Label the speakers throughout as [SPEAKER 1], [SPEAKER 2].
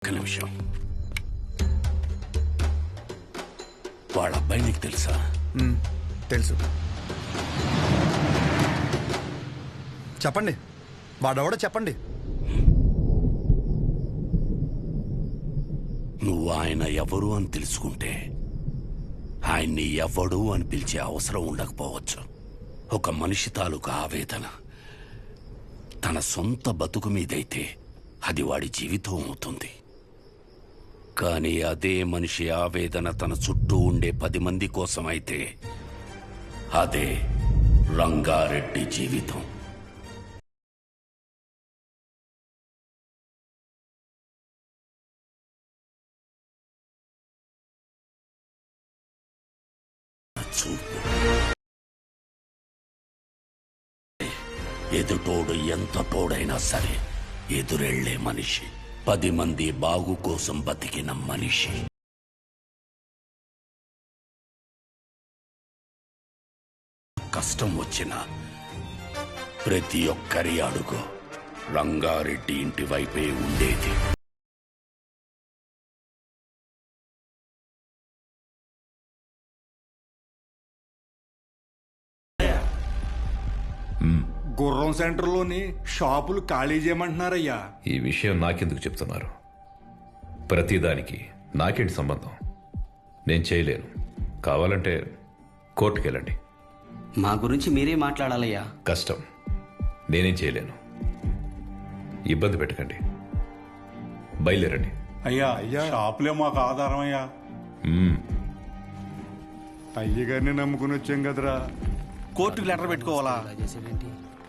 [SPEAKER 1] ఒక్క నిమిషం. వాళ్ళ అబ్బాయి నీకు తెలుసా?
[SPEAKER 2] తెలుసు. చెప్పండి. వాడెవడో చెప్పండి.
[SPEAKER 1] నువ్వు ఆయన ఎవరు అని తెలుసుకుంటే ఆయన్ని ఎవడు అని పిలిచే అవసరం ఉండకపోవచ్చు. ఒక మనిషి తాలూకు ఆవేదన. తన సొంత బతుకు మీదైతే అది వాడి జీవితం అవుతుంది. కానీ అదే మనిషి ఆవేదన తన చుట్టూ ఉండే పది మంది కోసం అయితే అదే రంగారెడ్డి జీవితం. ఎదుటోడు ఎంత తోడైనా సరే ఎదురెళ్ళే మనిషి. పది మంది బాగు కోసం బతికిన మనిషి. కష్టం వచ్చిన ప్రతి ఒక్కరి అడుగు రంగారెడ్డి ఇంటి వైపే ఉండేది.
[SPEAKER 3] గుర్రం సెంటర్లోని షాపులు ఖాళీ చేయమంటున్నారయ్యా.
[SPEAKER 4] ఈ విషయం నాకెందుకు చెప్తున్నారు? ప్రతిదానికి నాకేంటి సంబంధం? నేను చేయలేను. కావాలంటే కోర్టుకెళ్ళండి.
[SPEAKER 5] మా గురించి మీరే మాట్లాడాలయ్యా.
[SPEAKER 4] కష్టం. నేనేం చేయలేను. ఇబ్బంది పెట్టకండి. బయలుదేరండి.
[SPEAKER 3] అయ్యా అయ్యా షాపులే మాకు ఆధారం అయ్యా
[SPEAKER 4] మ్మ్.
[SPEAKER 3] అయ్యగారిని నమ్ముకుని వచ్చాం కదరా.
[SPEAKER 6] కోర్టుకి లెటర్ పెట్టుకోవాలా?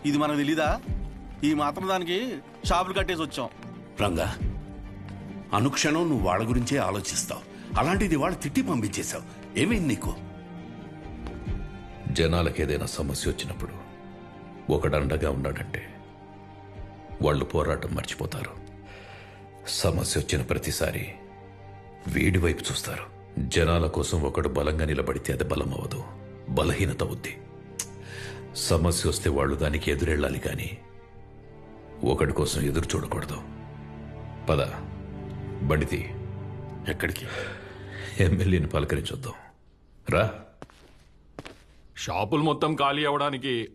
[SPEAKER 6] ఇది మనకు తెలీదా? ఈ మాత్రం దానికి షాపులు కట్టేసి వచ్చాం.
[SPEAKER 1] రంగా అనుక్షణం నువ్వు వాళ్ళ గురించే ఆలోచిస్తావు. అలాంటిది వాళ్ళు తిట్టి పంపించేశావు. ఏమైంది నీకు?
[SPEAKER 4] జనాలకు ఏదైనా సమస్య వచ్చినప్పుడు ఒకడండగా ఉన్నాడంటే వాళ్ళు పోరాటం మర్చిపోతారు. సమస్య వచ్చిన ప్రతిసారి వీడి వైపు చూస్తారు. జనాల కోసం ఒకడు బలంగా నిలబడితే అది బలం అవ్వదు బలహీనత అవుద్ది. సమస్య వస్తే వాళ్ళు దానికి ఎదురెళ్ళాలి కానీ ఒకటి కోసం ఎదురు చూడకూడదు. పద బండితి
[SPEAKER 1] ఎక్కడికి?
[SPEAKER 4] ఎమ్మెల్యేని పలకరించొద్దాం. రా.
[SPEAKER 7] షాపులు మొత్తం ఖాళీ అవ్వడానికి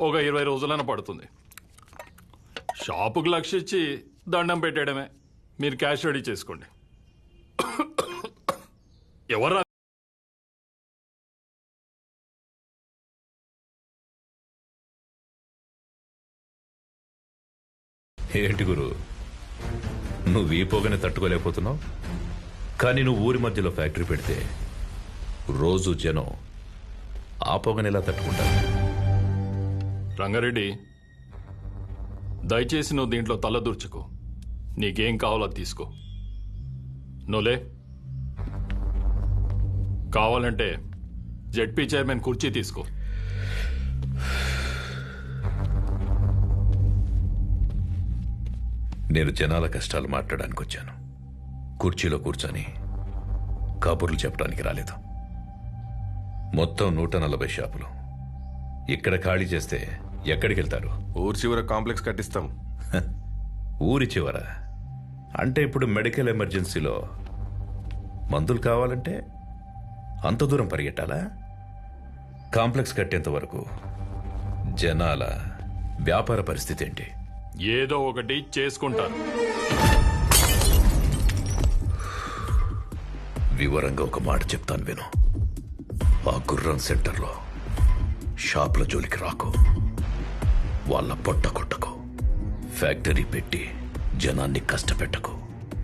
[SPEAKER 7] ఒక ఇరవై రోజులైనా పడుతుంది. షాపుకు లక్ష ఇచ్చి దండం పెట్టేయడమే. మీరు క్యాష్ రెడీ చేసుకోండి. ఎవరు
[SPEAKER 4] ఏంటి గురు? నువ్వు ఈ పొగని తట్టుకోలేకపోతున్నావు? కానీ నువ్వు ఊరి మధ్యలో ఫ్యాక్టరీ పెడితే రోజు జనం ఆ పొగని ఎలా తట్టుకుంటారు.
[SPEAKER 7] రంగారెడ్డి దయచేసి నువ్వు దీంట్లో తల నీకేం కావాలో అది తీసుకో. నువ్వులే కావాలంటే జెడ్పీ చైర్మన్ కుర్చీ తీసుకో.
[SPEAKER 4] నేను జనాల కష్టాలు మాట్లాడడానికి వచ్చాను కుర్చీలో కూర్చొని కబుర్లు చెప్పడానికి రాలేదు. మొత్తం నూట నలభై షాపులు. ఇక్కడ ఖాళీ చేస్తే ఎక్కడికి వెళ్తారు
[SPEAKER 8] ఊరు చివర కాంప్లెక్స్ కట్టిస్తాం.
[SPEAKER 4] ఊరి చివర? అంటే ఇప్పుడు మెడికల్ ఎమర్జెన్సీలో మందులు కావాలంటే అంత దూరం పరిగెట్టాలా? కాంప్లెక్స్ కట్టేంత వరకు జనాల వ్యాపార పరిస్థితి ఏంటి?
[SPEAKER 7] ఏదో ఒకటి చేసుకుంటారు.
[SPEAKER 4] వివరంగా ఒక మాట చెప్తాను విను. ఆ గుర్రం సెంటర్లో షాపుల జోలికి రాకు. వాళ్ళ పొట్ట కొట్టకు. ఫ్యాక్టరీ పెట్టి జనాన్ని కష్టపెట్టకు.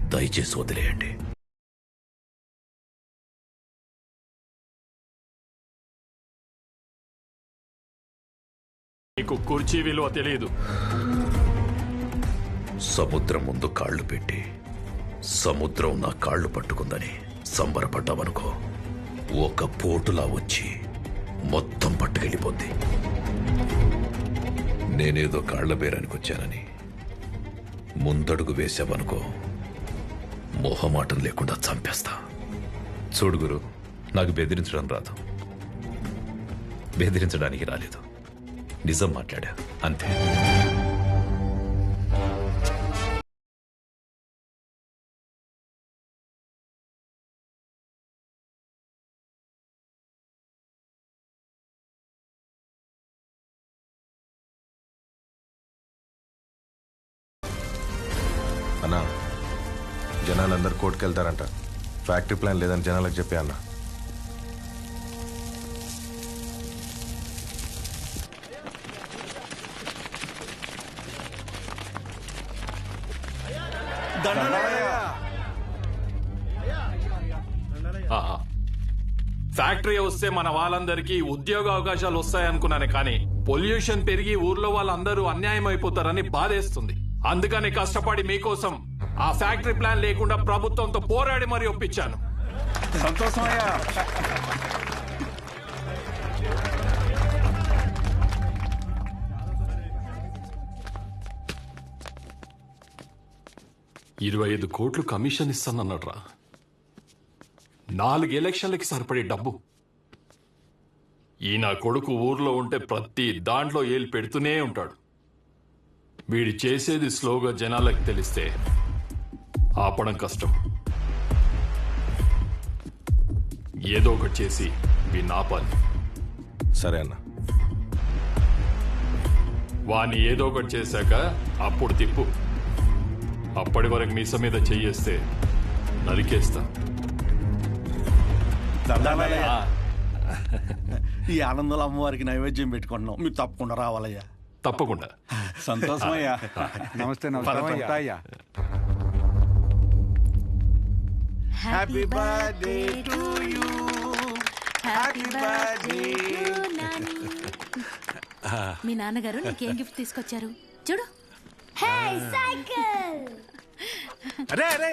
[SPEAKER 4] దయచేసి వదిలేయండి.
[SPEAKER 7] నీకు కుర్చీ విలువ తెలియదు
[SPEAKER 4] సముద్రం ముందు కాళ్ళు పెట్టి. సముద్రం నా కాళ్ళు పట్టుకుందని సంబరపడ్డామనుకో ఒక పోటులా వచ్చి మొత్తం పట్టుకెళ్ళిపోద్ది. నేనేదో కాళ్ళ బేరానికి వచ్చానని ముందడుగు వేసావనుకో మొహమాటం లేకుండా చంపేస్తా. చూడు గురు నాకు బెదిరించడం రాదు. బెదిరించడానికి రాలేదు. నిజం మాట్లాడా అంతే.
[SPEAKER 8] అన్నా జనాలందరూ కోర్టుకు వెళ్తారంట ఫ్యాక్టరీ ప్లాన్ లేదని జనాలకు చెప్పే అన్న.
[SPEAKER 7] ఆహా. ఫ్యాక్టరీ వస్తే మన వాళ్ళందరికీ ఉద్యోగ అవకాశాలు వస్తాయనుకున్నానే కానీ పొల్యూషన్ పెరిగి ఊర్లో వాళ్ళందరూ అన్యాయం అయిపోతారని బాధేస్తుంది. అందుకని కష్టపడి మీకోసం ఆ ఫ్యాక్టరీ ప్లాన్ లేకుండా ప్రభుత్వంతో పోరాడి మరీ ఒప్పించాను.
[SPEAKER 3] సంతోషమయ్యా.
[SPEAKER 7] ఇరవై ఐదు కోట్లు కమిషన్ ఇస్తానన్నాడ్రా. నాలుగు ఎలక్షన్లకి సరిపడే డబ్బు. ఈ నా కొడుకు ఊర్లో ఉంటే ప్రతి దాంట్లో ఏలు పెడుతూనే ఉంటాడు. వీడి చేసేది స్లోగా జనాలకు తెలిస్తే ఆపడం కష్టం. ఏదో ఒకటి చేసి వీడిని ఆపాలి.
[SPEAKER 8] సరే అన్న.
[SPEAKER 7] వాణ్ణి ఏదో ఒకటి చేశాక అప్పుడు తిప్పు. అప్పటి వరకు మీస మీద చెయ్యేస్తే నరికేస్తా
[SPEAKER 6] దండాలయ్యా ఈ ఆనందంలో అమ్మవారికి నైవేద్యం పెట్టుకుంటున్నాం. మీరు తప్పకుండా రావాలయ్యా.
[SPEAKER 7] తప్పకుండా.
[SPEAKER 3] సంతోషమయ్యా నమస్తే నమస్తే
[SPEAKER 6] happy birthday to you happy birthday
[SPEAKER 9] మీ నాన్నగారు నీకేం గిఫ్ట్ తీసుకొచ్చారు? చూడు.
[SPEAKER 3] అరే అరే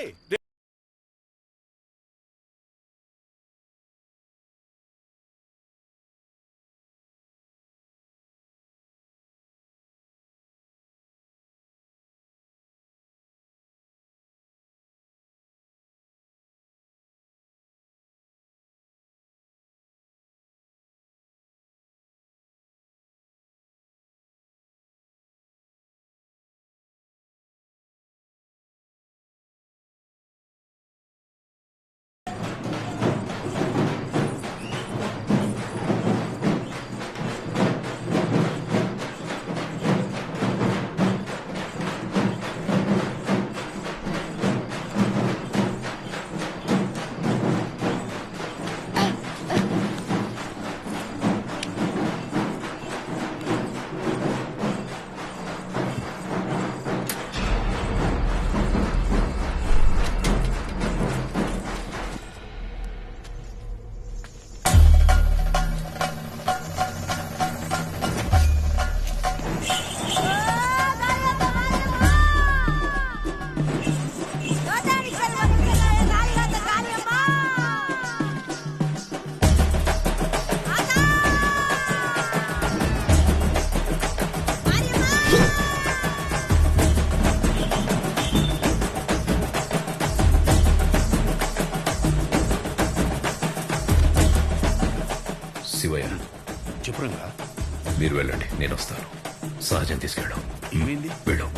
[SPEAKER 4] సహజం తీసుకెళ్ళాం.
[SPEAKER 1] ఏమైంది?
[SPEAKER 4] వెళ్ళు.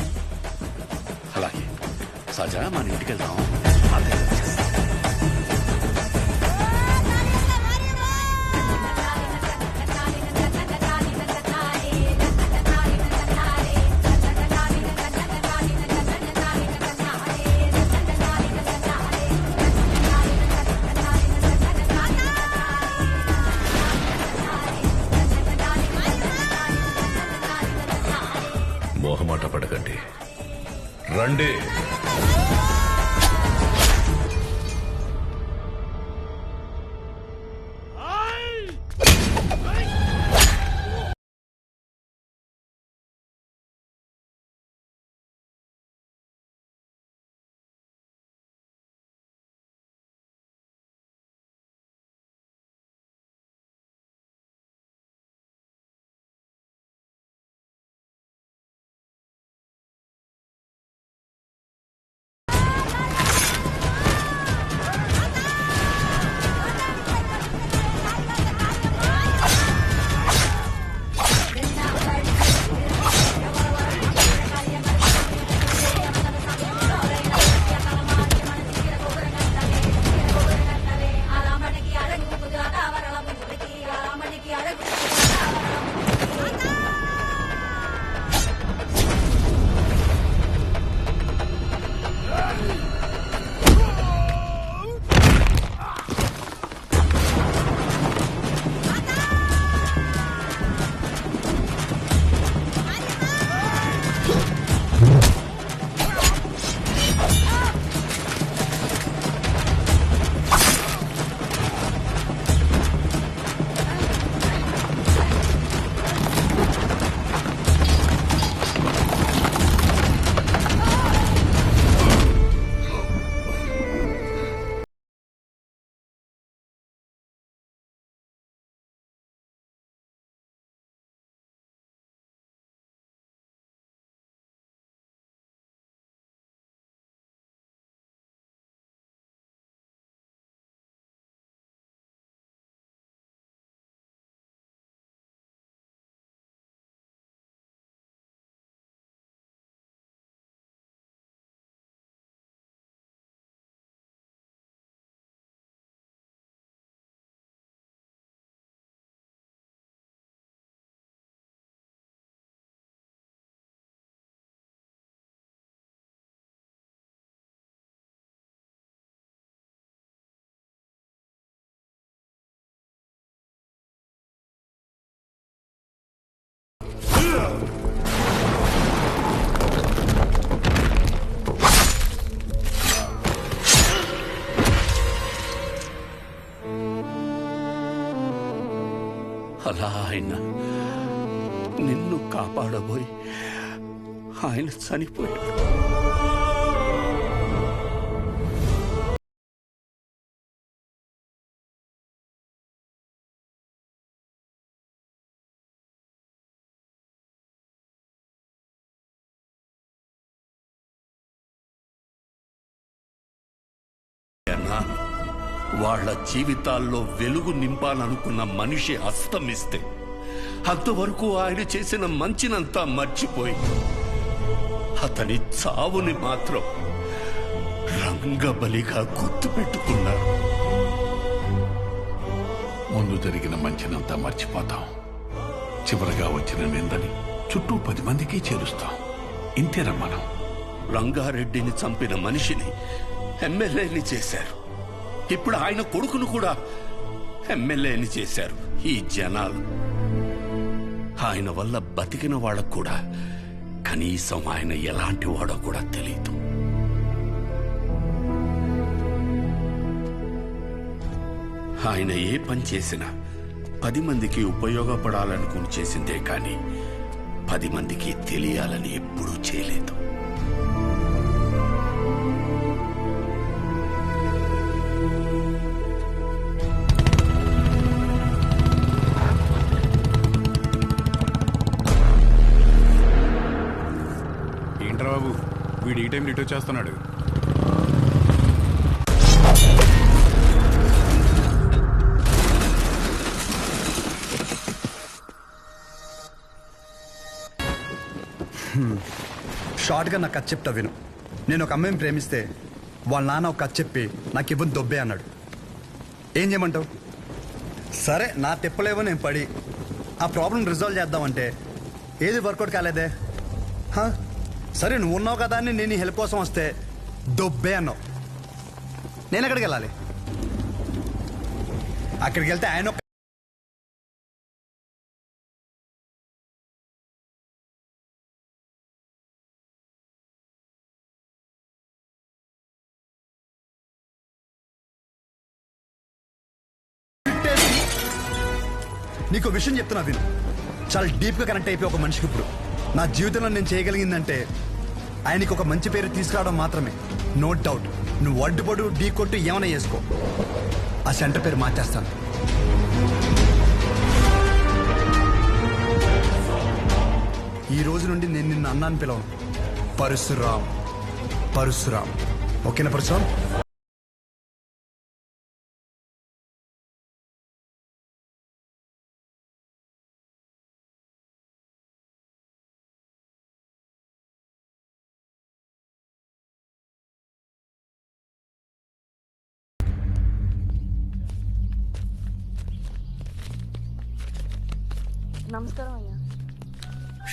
[SPEAKER 1] అలాగే. సజా మన ఇంటికి వెళ్దాం
[SPEAKER 4] రండి
[SPEAKER 1] అలా ఆయన నిన్ను కాపాడబోయి ఆయన చనిపోయాడు. వాళ్ళ జీవితాల్లో వెలుగు నింపాలనుకున్న మనిషి అస్తమిస్తే అంతవరకు ఆయన చేసిన మంచినంతా మర్చిపోయి అతని చావుని మాత్రం రంగబలిగా గుర్తుపెట్టుకున్నారు.
[SPEAKER 10] ముందు జరిగిన మంచినంతా మర్చిపోతాం. చివరగా వచ్చిన నిందని చుట్టూ పది మందికి చేరుస్తాం. ఇంతేనా మనం?
[SPEAKER 1] రంగారెడ్డిని చంపిన మనిషిని ఎమ్మెల్యేని చేశారు. ఇప్పుడు ఆయన కొడుకును కూడా ఎమ్మెల్యేని చేశారు. ఈ జనాలు. ఆయన వల్ల బతికిన వాళ్ళకు కూడా కనీసం ఆయన ఎలాంటి వాడో కూడా తెలియదు ఆయన ఏ పని చేసినా పది మందికి ఉపయోగపడాలనుకుని చేసిందే కానీ పది మందికి తెలియాలని ఎప్పుడూ చేయలేదు.
[SPEAKER 3] వీడు చేస్తున్నాడు
[SPEAKER 2] షార్ట్గా నాకు కథ చెప్తా విను. నేను ఒక అమ్మాయిని ప్రేమిస్తే వాళ్ళ నాన్న ఒక కథ చెప్పి నాకు ఇవ్వని దొబ్బే అన్నాడు. ఏం చేయమంటావు? సరే నా తిప్పలేవో నేను పడి ఆ ప్రాబ్లం రిజాల్వ్ చేద్దామంటే ఏది వర్కౌట్ కాలేదే? హా? సరే నువ్వు ఉన్నావు కదా అని నేను హెల్ప్ కోసం వస్తే దొబ్బే అన్నావు. నేను ఎక్కడికి వెళ్ళాలి? అక్కడికి వెళ్తే ఆయన ఒక- నీకు విషయం చెప్తున్నా విను. చాలా డీప్గా కనెక్ట్ అయిపోయి ఒక మనిషికి ఇప్పుడు. నా జీవితంలో నేను చేయగలిగిందంటే ఆయనకి ఒక మంచి పేరు తీసుకురావడం మాత్రమే. నో డౌట్ నువ్వు అడ్డుపడు ఢీ కొట్టు ఏమైనా చేసుకో. ఆ సెంటర్ పేరు మార్చేస్తాను. ఈ రోజు నుండి నేను నిన్ను అన్నాను పిలవను. పరశురాం. పరశురాం. ఓకేనా పరశురాం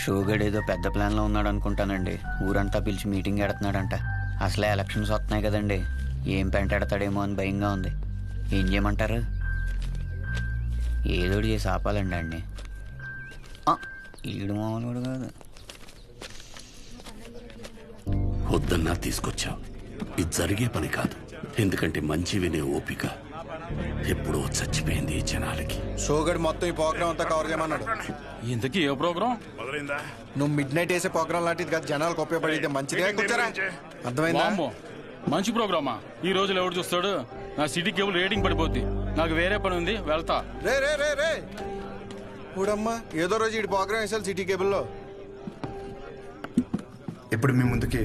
[SPEAKER 5] షోగడ్ ఏదో పెద్ద ప్లాన్లో ఉన్నాడు అనుకుంటానండి. ఊరంతా పిలిచి మీటింగ్ ఎడుతున్నాడంట అసలే ఎలక్షన్స్ వస్తున్నాయి కదండి. ఏం పెంటాడతాడేమో అని భయంగా ఉంది. ఏం చేయమంటారు? ఏదోటి చేసి ఆపాలండి అండి ఈడు మామూలు కాదు.
[SPEAKER 1] వద్దన్నా తీసుకొచ్చావు. ఇది జరిగే పని కాదు. ఎందుకంటే మంచి వినే ఓపిక. ఎప్పుడో చచ్చిపోయింది జనాలకి.
[SPEAKER 2] షోగడ్ మొత్తం ఈ ప్రోగ్రామ్ అంతా కవర్ చేయమన్నాడు.
[SPEAKER 6] ఇంతకీ ఏ ప్రోగ్రామ్
[SPEAKER 2] నువ్వు మిడ్ నైట్ వేసే ప్రోగ్రామ్ లాంటిది కదా జనాలకు ఉపయోగపడితే మంచిదే. కూర్చోరా. అర్థమైందా?
[SPEAKER 6] వామ్మో మంచి ప్రోగ్రామా? ఈ రోజులు ఎవడు చూస్తాడు? నా సిటీ కేబుల్ రేటింగ్ పడిపోద్ది. నాకు వేరే పని ఉంది వెళ్తా.
[SPEAKER 2] రే రే రే రే. చూడమ్మా ఏదో రోజు ఈ ప్రోగ్రామ్ వేసాలి సిటీ కేబుల్లో ఇప్పుడు మీ ముందుకి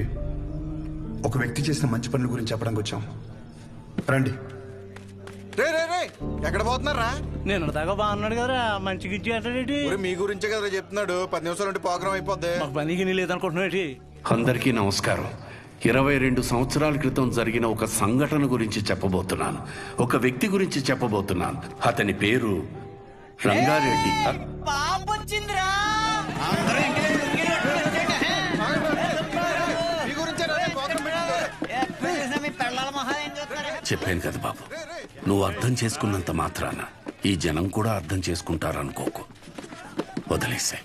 [SPEAKER 2] ఒక వ్యక్తి చేసిన మంచి పనుల గురించి చెప్పడానికి వచ్చాం. రండి. రే రే రే ఎక్కడ పోతున్నారా
[SPEAKER 11] నేను దాకా బాగున్నాడు కదరా మంచి గిచ్చి అంటాడేటి
[SPEAKER 2] మీ గురించే కదా చెప్తున్నాడు. పది నిమిషాలు ఉంటే ప్రోగ్రామ్ అయిపోద్ది.
[SPEAKER 11] మాకు పనికి నీ లేదనుకుంటున్నాడు
[SPEAKER 1] అందరికీ నమస్కారం. ఇరవై రెండు సంవత్సరాల క్రితం జరిగిన ఒక సంఘటన గురించి చెప్పబోతున్నాను. ఒక వ్యక్తి గురించి చెప్పబోతున్నాను. అతని పేరు రంగారెడ్డి.
[SPEAKER 2] మీ
[SPEAKER 1] చెప్పాను కదా బాబు. నువ్వు అర్థం చేసుకున్నంత మాత్రాన ఈ జనం కూడా అర్థం చేసుకుంటారనుకోకు. వదిలేసాయి.